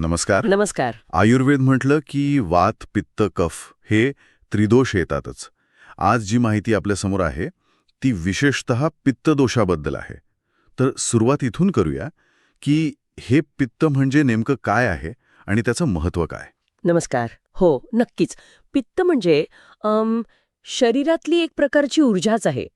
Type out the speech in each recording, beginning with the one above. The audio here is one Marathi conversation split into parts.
नमस्कार. नमस्कार. आयुर्वेद म्हटलं की वात पित्त कफ हे त्रिदोष येतातच. आज जी माहिती आपल्यासमोर आहे ती विशेषत पित्तदोषाबद्दल आहे. तर सुरुवात इथून करूया की हे पित्त म्हणजे नेमकं काय आहे आणि त्याचं महत्त्व काय? नमस्कार. हो नक्कीच. पित्त म्हणजे शरीरातली एक प्रकारची ऊर्जाच आहे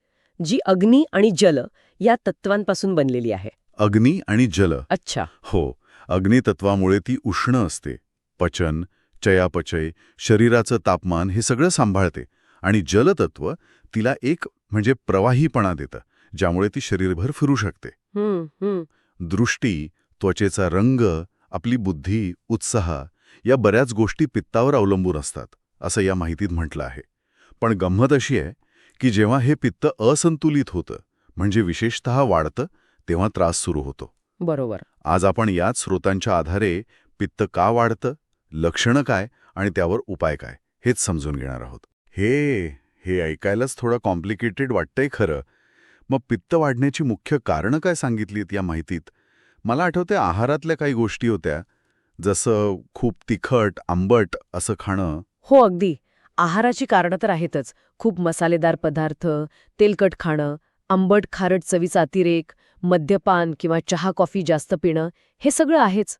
जी अग्नी आणि जल या तत्वांपासून बनलेली आहे. अग्नी आणि जल. अच्छा. हो. अग्नितत्वामुळे ती उष्ण असते. पचन चयापचय शरीराचं तापमान हे सगळं सांभाळते आणि जलतत्व तिला एक म्हणजे प्रवाहीपणा देतं ज्यामुळे ती शरीरभर फिरू शकते. दृष्टी त्वचेचा रंग आपली बुद्धी उत्साह या बऱ्याच गोष्टी पित्तावर अवलंबून असतात असं या माहितीत म्हटलं आहे. पण गंमत अशी आहे की जेव्हा हे पित्त असंतुलित होतं म्हणजे विशेषतः वाढतं तेव्हा त्रास सुरू होतो. बरोबर. आज आपण याच स्रोतांच्या आधारे पित्त का वाढतं लक्षणं काय आणि त्यावर उपाय काय हेच समजून घेणार आहोत. हे हे ऐकायलाच थोडं कॉम्प्लिकेटेड वाटतंय खरं. मग पित्त वाढण्याची मुख्य कारणं काय सांगितलीत या माहितीत? मला आठवते आहारातल्या काही गोष्टी होत्या जसं खूप तिखट आंबट असं खाणं. हो अगदी. आहाराची कारणं तर आहेतच. खूप मसालेदार पदार्थ तेलकट खाणं आंबट खारट चवीचा अतिरेक मद्यपान किंवा चहा कॉफी जास्त पिणं हे सगळं आहेच.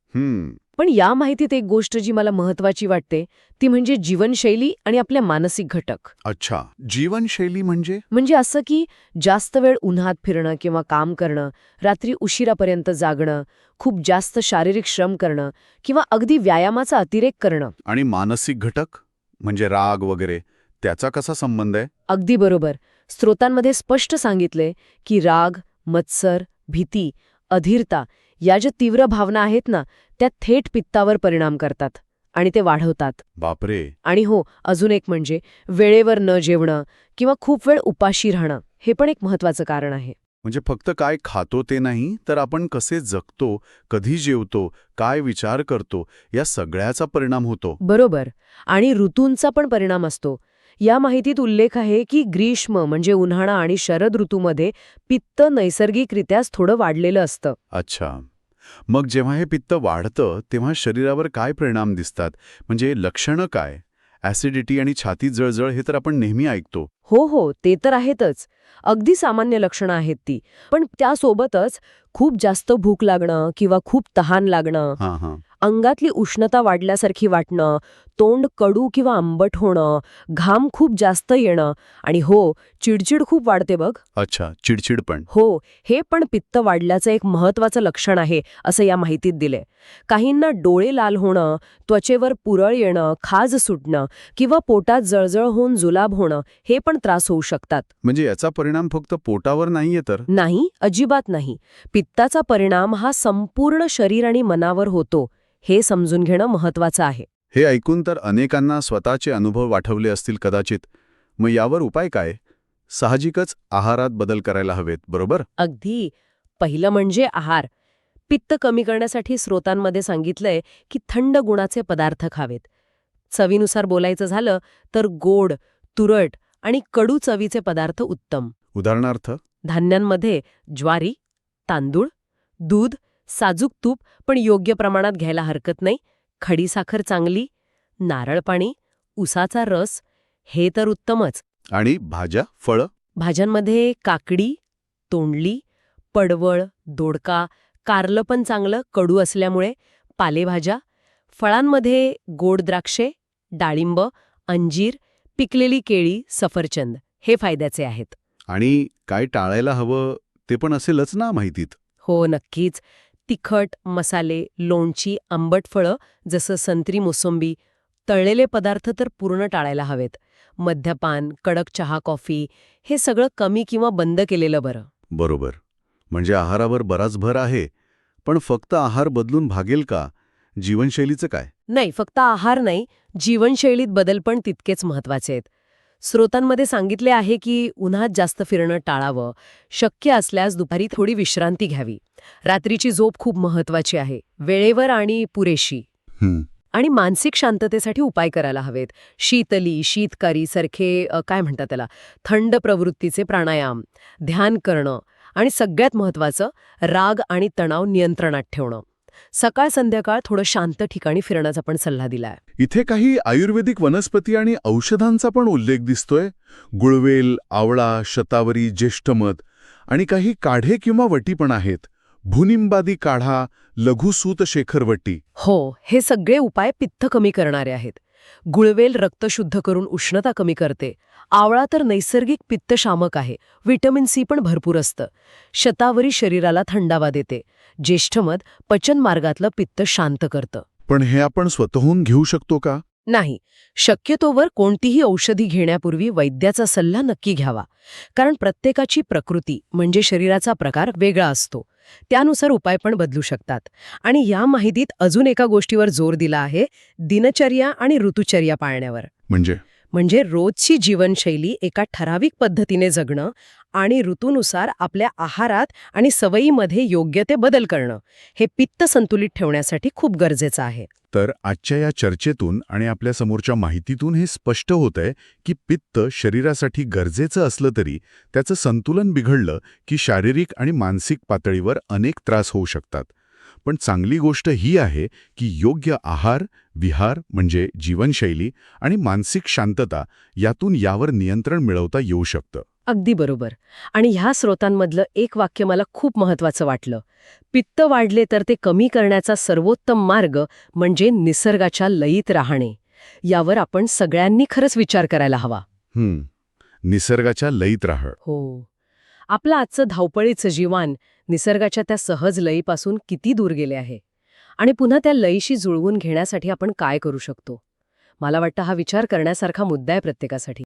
पण या माहितीत एक गोष्ट जी मला महत्वाची वाटते ती म्हणजे जीवनशैली आणि आपल्या मानसिक घटक. अच्छा. जीवनशैली म्हणजे? म्हणजे असं की जास्त वेळ उन्हात फिरणं किंवा काम करणं रात्री उशिरापर्यंत जागणं खूप जास्त शारीरिक श्रम करणं किंवा अगदी व्यायामाचा अतिरेक करणं. आणि मानसिक घटक? म्हणजे राग वगैरे त्याचा कसा संबंध आहे? अगदी बरोबर. स्रोतांमध्ये स्पष्ट सांगितले की राग मत्सर भीती अधीरता या ज्या तीव्र भावना आहेत ना त्या थेट पित्तावर परिणाम करतात आणि ते वाढवतात. बापरे. आणि हो अजून एक म्हणजे वेळेवर न जेवणं किंवा खूप वेळ उपाशी राहणं हे पण एक महत्वाचं कारण आहे. म्हणजे फक्त काय खातो ते नाही तर आपण कसे जगतो कधी जेवतो काय विचार करतो या सगळ्याचा परिणाम होतो. बरोबर. आणि ऋतूंचा पण परिणाम असतो. या माहितीत उल्लेख आहे की ग्रीष्म म्हणजे उन्हाळा आणि शरद ऋतूमध्ये पित्त नैसर्गिकरित्याच थोडं वाढलेलं असतं. अच्छा. मग जेव्हा हे पित्त वाढतं तेव्हा शरीरावर काय परिणाम दिसतात? म्हणजे लक्षणं काय? ॲसिडिटी आणि छातीत जळजळ हे तर आपण नेहमी ऐकतो. हो हो ते तर आहेतच. अगदी सामान्य लक्षणं आहेत ती. पण त्यासोबतच खूप जास्त भूक लागणं किंवा खूप तहान लागणं अंगातली उष्णता वाढल्यासारखी वाटणं तोंड कडू किंवा आंबट होणं घाम खूप जास्त येणं आणि हो चिडचिड खूप वाढते बघ. अच्छा चिडचिड पण. हो हे पण पित्त वाढल्याचं एक महत्वाचं लक्षण आहे असं या माहितीत दिले काहींना डोळे लाल होणं त्वचेवर पुरळ येणं खाज सुटणं किंवा पोटात जळजळ होऊन जुलाब होणं हे पण त्रास होऊ शकतात. म्हणजे याचा परिणाम फक्त पोटावर नाहीये तर? नाही अजिबात नाही. पित्ताचा परिणाम हा संपूर्ण शरीर आणि मनावर होतो हे समजून घेणं महत्वाचं आहे. हे ऐकून तर अनेकांना स्वतःचे अनुभव वाठवले असतील कदाचित. मग यावर उपाय काय? साहजिकच आहारात बदल करायला हवेत बरोबर? अगदी. पहिलं म्हणजे आहार. पित्त कमी करण्यासाठी स्रोतांमध्ये सांगितलंय की थंड गुणाचे पदार्थ खावेत. चवीनुसार बोलायचं झालं तर गोड तुरट आणि कडू चवीचे पदार्थ उत्तम. उदाहरणार्थ? धान्यांमध्ये ज्वारी तांदूळ दूध साजूक तूप पण योग्य प्रमाणात घ्यायला हरकत नाही. खडीसाखर चांगली नारळ पाणी उसाचा रस हे तर उत्तमच. आणि भाज्या फळं? भाज्यांमध्ये काकडी तोंडली पडवळ दोडका कारलं पण चांगलं कडू असल्यामुळे पालेभाज्या फळांमध्ये गोड द्राक्षे डाळिंब अंजीर पिकलेली केळी सफरचंद हे फायद्याचे आहेत. आणि काय टाळायला हवं ते पण असेलच ना माहितीत? हो नक्कीच. तिखट मसाले लोणची आंबट फळं जसं संत्री मोसंबी तळलेले पदार्थ तर पूर्ण टाळायला हवेत. मद्यपान कडक चहा कॉफी हे सगळं कमी किंवा बंद केलेलं बरं. बरोबर. म्हणजे आहारावर बराच भर आहे पण फक्त आहार बदलून भागेल का? जीवनशैलीचं काय? नाही फक्त आहार नाही जीवनशैलीत बदल पण तितकेच महत्त्वाचे आहेत. स्रोतांमध्ये सांगितले आहे की उन्हात जास्त फिरणं टाळावं. शक्य असल्यास दुपारी थोडी विश्रांती घ्यावी. रात्रीची झोप खूप महत्वाची आहे. वेळेवर आणि पुरेशी. आणि मानसिक शांततेसाठी उपाय करायला हवेत. शीतली शीतकारी सारखे काय म्हणतात त्याला? थंड प्रवृत्तीचे प्राणायाम ध्यान करणं आणि सगळ्यात महत्वाचं राग आणि तणाव नियंत्रणात ठेवणं. सकाळ संध्याकाळ थोडं शांत ठिकाणी फिरण्याचा पण सल्ला दिलाय. इथे काही आयुर्वेदिक वनस्पती आणि औषधांचा पण उल्लेख दिसतोय. गुळवेल आवळा शतावरी ज्येष्ठमध आणि काही काढे किंवा वटी पण आहेत. भुनिंबादी काढा लघुसूत शेखर वटी. हो हे सगळे उपाय पित्त कमी करणारे आहेत. गुळवेल रक्त शुद्ध करून उष्णता कमी करते. आवळा तर नैसर्गिक पित्तशामक आहे. व्हिटॅमिन सी पण भरपूर असतं. शतावरी शरीराला थंडावा देते. ज्येष्ठमध पचन मार्गातलं पित्त शांत करतं. पण हे आपण स्वतःहून घेऊ शकतो का? नाही. शक्यतोवर कोणतीही औषधी घेण्यापूर्वी वैद्याचा सल्ला नक्की घ्यावा. कारण प्रत्येकाची प्रकृती म्हणजे शरीराचा प्रकार वेगळा असतो. त्यानुसार उपाय पण बदलू शकतात. आणि या माहितीत अजून एका गोष्टीवर जोर दिला आहे दिनचर्या आणि ऋतुचर्या पाळण्यावर. म्हणजे? म्हणजे रोजची जीवनशैली एका ठराविक पद्धतीने जगणं आणि ऋतूनुसार आपल्या आहारात आणि सवयीमध्ये योग्य ते बदल करणं हे पित्त संतुलित ठेवण्यासाठी खूप गरजेचं आहे. तर आजच्या या चर्चेतून आणि आपल्या समोरच्या माहितीतून हे स्पष्ट होतंय की पित्त शरीरासाठी गरजेचं असलं तरी त्याचं संतुलन बिघडलं की शारीरिक आणि मानसिक पातळीवर अनेक त्रास होऊ शकतात. पण चांगली गोष्ट ही आहे की योग्य आहार विहार म्हणजे जीवनशैली आणि मानसिक शांतता यातून यावर नियंत्रण मिळवता येऊ शकतं. अगदी बरोबर. आणि ह्या स्रोतांमधलं एक वाक्य मला खूप महत्वाचं वाटलं. पित्त वाढले तर ते कमी करण्याचा सर्वोत्तम मार्ग म्हणजे निसर्गाच्या लयीत राहणे. यावर आपण सगळ्यांनी खरंच विचार करायला हवा. निसर्गाच्या लयीत राह. हो. आपलं आजचं धावपळीचं जीवन निसर्गाच्या त्या सहज लयीपासून किती दूर गेले आहे? आणि पुन्हा त्या लयीशी जुळवून घेण्यासाठी आपण काय करू शकतो? मला वाटतं हा विचार करण्यासारखा मुद्दा आहे प्रत्येकासाठी.